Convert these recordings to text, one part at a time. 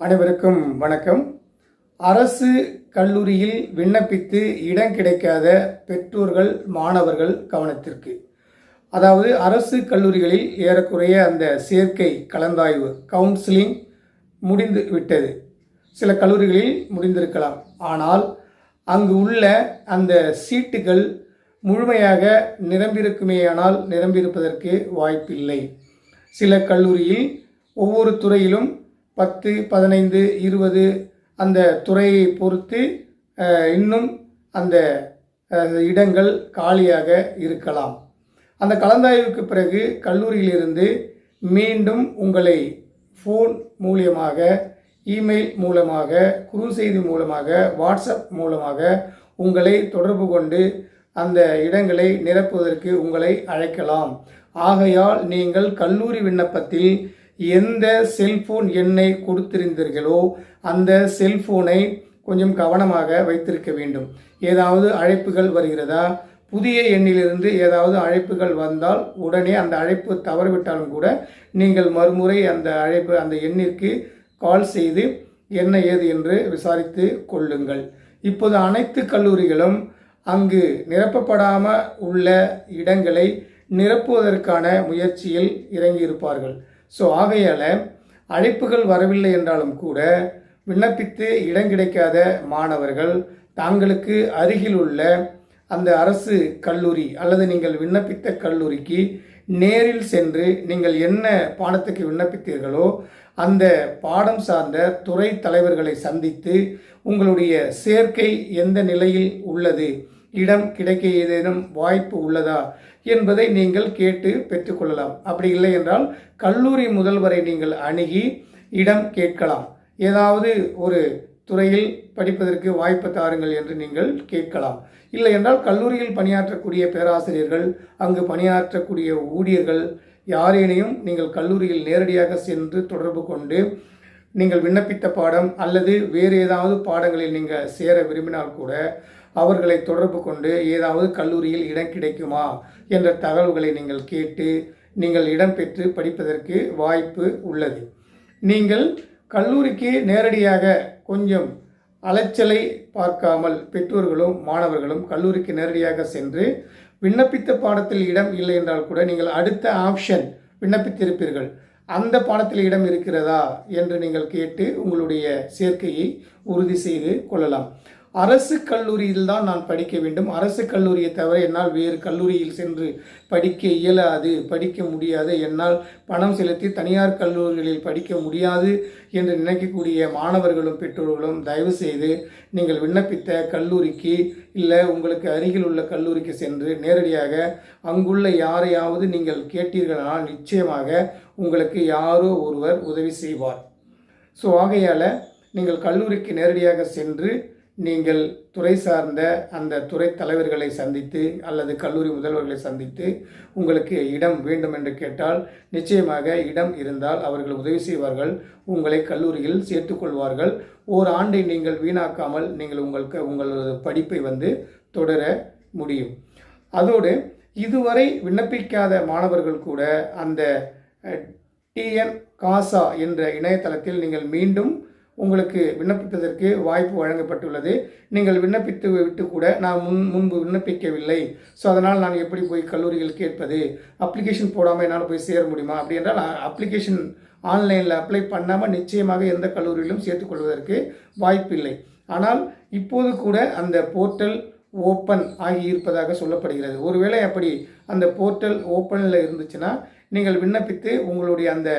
அனைவருக்கும் வணக்கம். அரசு கல்லூரியில் விண்ணப்பித்து இடம் கிடைக்காத பெற்றோர்கள் மாணவர்கள் கவனத்திற்கு. அதாவது அரசு கல்லூரிகளில் ஏறக்குறைய அந்த சேர்க்கை கலந்தாய்வு கவுன்சிலிங் முடிந்து விட்டது. சில கல்லூரிகளில் முடிந்திருக்கலாம். ஆனால் அங்கு உள்ள அந்த சீட்டுகள் முழுமையாக நிரம்பியிருக்குமேயானால் நிரம்பியிருப்பதற்கு வாய்ப்பில்லை. சில கல்லூரியில் ஒவ்வொரு துறையிலும் பத்து பதினைந்து இருபது அந்த துறையை பொறுத்து இன்னும் அந்த இடங்கள் காலியாக இருக்கலாம். அந்த கலந்தாய்வுக்கு பிறகு கல்லூரியிலிருந்து மீண்டும் உங்களை ஃபோன் மூலியமாக இமெயில் மூலமாக குறுஞ்செய்தி மூலமாக வாட்ஸ்அப் மூலமாக உங்களை தொடர்பு கொண்டு அந்த இடங்களை நிரப்புவதற்கு உங்களை அழைக்கலாம். ஆகையால் நீங்கள் கல்லூரி விண்ணப்பத்தில் எந்த செல்போன் எண்ணை கொடுத்திருந்தீர்களோ அந்த செல்போனை கொஞ்சம் கவனமாக வைத்திருக்க வேண்டும். ஏதாவது அழைப்புகள் வருகிறதா? புதிய எண்ணிலிருந்து ஏதாவது அழைப்புகள் வந்தால் உடனே அந்த அழைப்பு தவறிவிட்டாலும் கூட நீங்கள் மறுமுறை அந்த அழைப்பு அந்த எண்ணிற்கு கால் செய்து என்ன ஏது என்று விசாரித்து கொள்ளுங்கள். இப்போது அனைத்து கல்லூரிகளும் அங்கு நிரப்பப்படாமல் உள்ள இடங்களை நிரப்புவதற்கான முயற்சியில் இறங்கியிருப்பார்கள். ஸோ ஆகையால் அழைப்புகள் வரவில்லை என்றாலும் கூட விண்ணப்பித்து இடம் கிடைக்காத மாணவர்கள் தாங்களுக்கு அருகில் உள்ள அந்த அரசு கல்லூரி அல்லது நீங்கள் விண்ணப்பித்த கல்லூரிக்கு நேரில் சென்று நீங்கள் என்ன பாடத்துக்கு விண்ணப்பித்தீர்களோ அந்த பாடம் சார்ந்த துறை தலைவர்களை சந்தித்து உங்களுடைய சேர்க்கை எந்த நிலையில் உள்ளது இடம் கிடைக்க ஏதேனும் வாய்ப்பு உள்ளதா என்பதை நீங்கள் கேட்டு பெற்றுக்கொள்ளலாம். அப்படி இல்லை என்றால் கல்லூரி முதல்வரை நீங்கள் அணுகி இடம் கேட்கலாம். ஏதாவது ஒரு துறையில் படிப்பதற்கு வாய்ப்பு தாருங்கள் என்று நீங்கள் கேட்கலாம். இல்லை என்றால் கல்லூரியில் பணியாற்றக்கூடிய பேராசிரியர்கள் அங்கு பணியாற்றக்கூடிய ஊழியர்கள் யாரேனையும் நீங்கள் கல்லூரியில் நேரடியாக சென்று தொடர்பு கொண்டு நீங்கள் விண்ணப்பித்த பாடம் அல்லது வேறு ஏதாவது பாடங்களில் நீங்கள் சேர விரும்பினால் கூட அவர்களை தொடர்பு கொண்டு ஏதாவது கல்லூரியில் இடம் கிடைக்குமா என்ற தகவல்களை நீங்கள் கேட்டு நீங்கள் இடம் பெற்று படிப்பதற்கு வாய்ப்பு உள்ளது. நீங்கள் கல்லூரிக்கு நேரடியாக கொஞ்சம் அலைச்சலை பார்க்காமல் பெற்றோர்களும் மாணவர்களும் கல்லூரிக்கு நேரடியாக சென்று விண்ணப்பித்த பாடத்தில் இடம் இல்லை என்றால் கூட நீங்கள் அடுத்த ஆப்ஷன் விண்ணப்பித்திருப்பீர்கள். அந்த பாடத்தில் இடம் இருக்கிறதா என்று நீங்கள் கேட்டு உங்களுடைய சேர்க்கையை உறுதி செய்து கொள்ளலாம். அரசு கல்லூரியில் தான் நான் படிக்க வேண்டும். அரசு கல்லூரியை தவிர என்னால் வேறு கல்லூரியில் சென்று படிக்க இயலாது படிக்க முடியாது. என்னால் பணம் செலுத்தி தனியார் கல்லூரிகளில் படிக்க முடியாது என்று நினைக்கக்கூடிய மாணவர்களும் பெற்றோர்களும் தயவு செய்து நீங்கள் விண்ணப்பித்த கல்லூரிக்கு இல்லை உங்களுக்கு அருகில் உள்ள கல்லூரிக்கு சென்று நேரடியாக அங்குள்ள யாரையாவது நீங்கள் கேட்டீர்களானால் நிச்சயமாக உங்களுக்கு யாரோ ஒருவர் உதவி செய்வார். ஸோ ஆகையால் நீங்கள் கல்லூரிக்கு நேரடியாக சென்று நீங்கள் துறை சார்ந்த அந்த துறை தலைவர்களை சந்தித்து அல்லது கல்லூரி முதல்வர்களை சந்தித்து உங்களுக்கு இடம் வேண்டும் என்று கேட்டால் நிச்சயமாக இடம் இருந்தால் அவர்கள் உதவி செய்வார்கள் உங்களை கல்லூரியில் சேர்த்துக்கொள்வார்கள் ஓர் ஆண்டை நீங்கள் வீணாக்காமல் நீங்கள் உங்களுக்கு உங்களது படிப்பை வந்து தொடர முடியும். அதோடு இதுவரை விண்ணப்பிக்காத மாணவர்கள் கூட அந்த டிஎன் காசா என்ற இணையதளத்தில் நீங்கள் மீண்டும் உங்களுக்கு விண்ணப்பிப்பதற்கு வாய்ப்பு வழங்கப்பட்டுள்ளது. நீங்கள் விண்ணப்பித்து விட்டு கூட நான் முன் முன்பு விண்ணப்பிக்கவில்லை. ஸோ அதனால் நான் எப்படி போய் கல்லூரிகள் கேட்பது? அப்ளிகேஷன் போடாமல் என்னால் போய் சேர முடியுமா? அப்படி என்றால் அப்ளிகேஷன் ஆன்லைனில் அப்ளை பண்ணாமல் நிச்சயமாக எந்த கல்லூரியிலும் சேர்த்துக்கொள்வதற்கு வாய்ப்பில்லை ஆனால் இப்போது கூட அந்த போர்ட்டல் ஓப்பன் ஆகி இருப்பதாக சொல்லப்படுகிறது. ஒருவேளை அப்படி அந்த போர்ட்டல் ஓப்பனில் இருந்துச்சுன்னா நீங்கள் விண்ணப்பித்து உங்களுடைய அந்த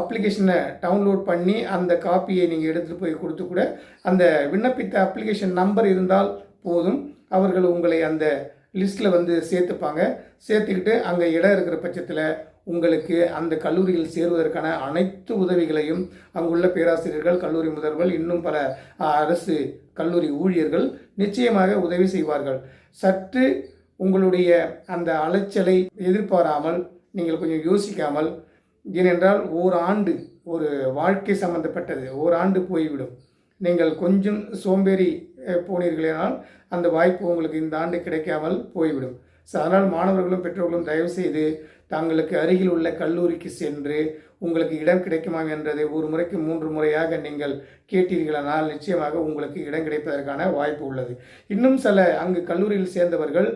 அப்ளிகேஷனை டவுன்லோட் பண்ணி அந்த காப்பியை நீங்கள் எடுத்துகிட்டு போய் கொடுத்து கூட அந்த விண்ணப்பித்த அப்ளிகேஷன் நம்பர் இருந்தால் போதும். அவர்கள் உங்களை அந்த லிஸ்ட்டில் வந்து சேர்த்துப்பாங்க. சேர்த்துக்கிட்டு அங்கே இடம் இருக்கிற பட்சத்தில் உங்களுக்கு அந்த கல்லூரியில் சேருவதற்கான அனைத்து உதவிகளையும் அங்குள்ள பேராசிரியர்கள் கல்லூரி முதல்வர்கள் இன்னும் பல அரசு கல்லூரி ஊழியர்கள் நிச்சயமாக உதவி செய்வார்கள். சற்று உங்களுடைய அந்த அலைச்சலை எதிர்பாராமல் நீங்கள் கொஞ்சம் யோசிக்காமல் ஏனென்றால் ஓராண்டு ஆண்டு ஒரு வாழ்க்கை சம்பந்தப்பட்டது ஓராண்டு போய்விடும். நீங்கள் கொஞ்சம் சோம்பேறி போனீர்களானால் அந்த வாய்ப்பு உங்களுக்கு இந்த ஆண்டு கிடைக்காமல் போய்விடும். ஸோ அதனால் மாணவர்களும் பெற்றோர்களும் தயவுசெய்து தங்களுக்கு அருகில் உள்ள கல்லூரிக்கு சென்று உங்களுக்கு இடம் கிடைக்குமா என்றதை ஒரு முறைக்கு மூன்று முறையாக நீங்கள் கேட்டீர்களானால் நிச்சயமாக உங்களுக்கு இடம் கிடைப்பதற்கான வாய்ப்பு உள்ளது. இன்னும் சில அங்கு கல்லூரியில் சேர்ந்தவர்கள்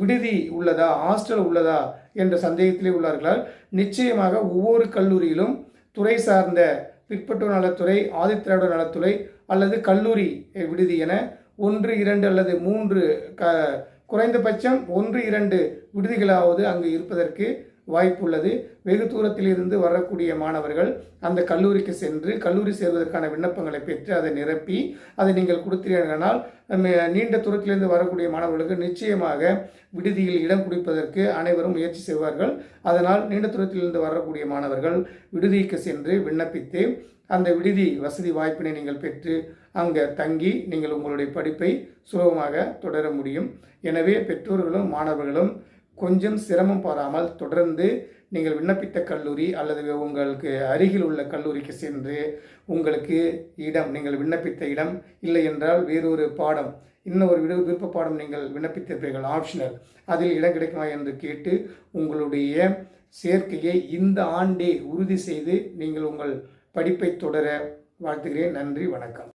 விடுதி உள்ளதா ஹாஸ்டல் உள்ளதா என்ற சந்தேகத்திலே உள்ளார்களால் நிச்சயமாக ஒவ்வொரு கல்லூரியிலும் துறை சார்ந்த பிற்பட்டோர் நலத்துறை ஆதித்திராவிட நலத்துறை அல்லது கல்லூரி விடுதி என ஒன்று இரண்டு அல்லது மூன்று க குறைந்தபட்சம் ஒன்று இரண்டு விடுதிகளாவது அங்கு இருப்பதற்கு வாய்ப்புள்ளது. வெகு தூரத்தில் இருந்து வரக்கூடிய மாணவர்கள் அந்த கல்லூரிக்கு சென்று கல்லூரி சேர்வதற்கான விண்ணப்பங்களை பெற்று அதை நிரப்பி அதை நீங்கள் கொடுத்தீர்களானால் நீண்ட தூரத்திலிருந்து வரக்கூடிய மாணவர்களுக்கு நிச்சயமாக விடுதியில் இடம் குடிப்பதற்கு அனைவரும் முயற்சி செய்வார்கள். அதனால் நீண்ட தூரத்திலிருந்து வரக்கூடிய மாணவர்கள் விடுதிக்கு சென்று விண்ணப்பித்து அந்த விடுதி வசதி வாய்ப்பினை நீங்கள் பெற்று அங்கே தங்கி நீங்கள் உங்களுடைய படிப்பை சுலபமாக தொடர முடியும். எனவே பெற்றோர்களும் மாணவர்களும் கொஞ்சம் சிரமம் பாராமல் தொடர்ந்து நீங்கள் விண்ணப்பித்த கல்லூரி அல்லது உங்களுக்கு அருகில் உள்ள கல்லூரிக்கு சென்று உங்களுக்கு இடம் நீங்கள் விண்ணப்பித்த இடம் இல்லை என்றால் வேறொரு பாடம் இன்னும் ஒரு விடு விருப்ப பாடம் நீங்கள் விண்ணப்பித்திருப்பீர்கள். ஆப்ஷனல் அதில் இடம் கிடைக்குமா என்று கேட்டு உங்களுடைய சேர்க்கையை இந்த ஆண்டே உறுதி செய்து நீங்கள் உங்கள் படிப்பை தொடர வாழ்த்துகிறேன். நன்றி வணக்கம்.